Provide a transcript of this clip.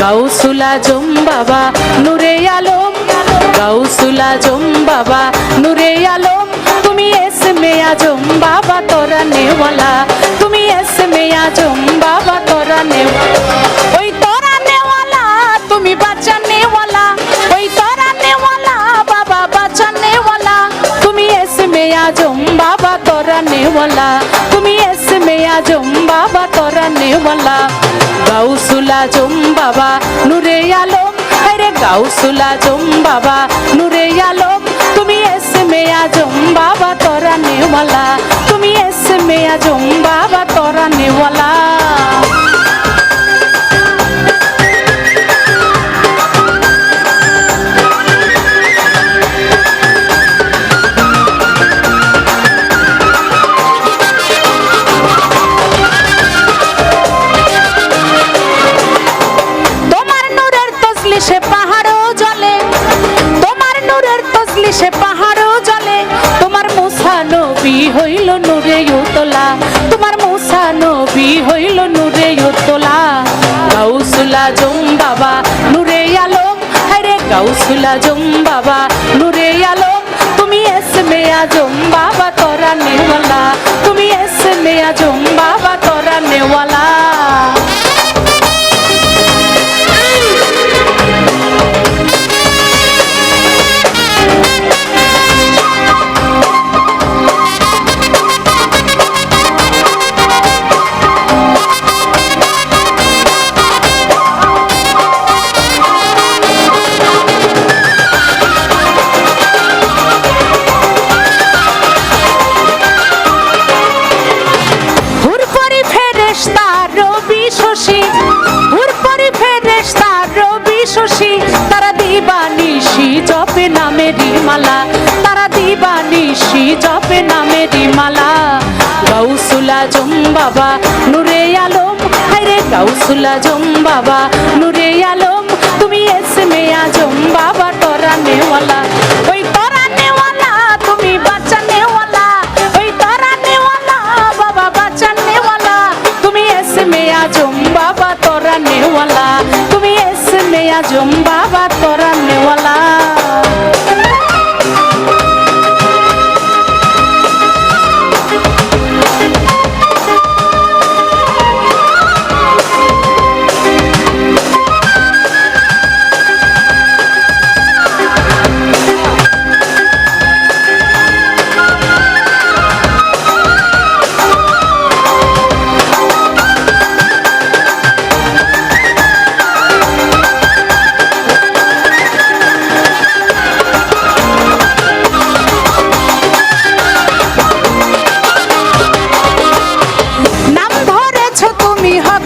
গাউসুলা জম বাবা, নুরে আলম। গাউসুলা জম বাবা, নুরে আলম। তুমি এস মেয়া জম বাবা, তোরা নেওয়ালা। তুমি এস মেয়া জম বাবা। আজম বাবা তোরা নেওয়ালা। তুমি এসমে আজম বাবা তোরা নেওয়ালা। গাউসুলা জম বাবা নুরে আলম। আরে গাউসুলা জম বাবা নুরে আলম। তুমি এসমে আজম বাবা তোরা নেওয়ালা। তুমি এসমে আজম বাবা তোরা নেওয়ালা। তসলিশে পাহাড়ও জ্বলে তোমার নূরের তসলিশে পাহাড়ও জ্বলে তোমার মুসা নবী হইল নূরে উতলা। তোমার মুসা নবী হইল নূরে উতলা। গাউসুলা জম বাবা, নূরে আলম। আরে গাউসুলা জম বাবা, নূরে আলম। তুমি এস মে আজম বাবা, তোরা নেওয়ালা। তুমি এস মে আজম বাবা, তোরা নেওয়ালা। রবি তারা তারা দিবানিশি জপে নামে মালা তারা দিবানিশি জপে নামে মালা গাউসুলা জম বাবা, নুরে আলম হাইরে গাউসুলা জম বাবা, নুরে আলম, তুমি এসে মেয়া জম বাবা তোরা নেওয়ালা ওই এসে মেয়া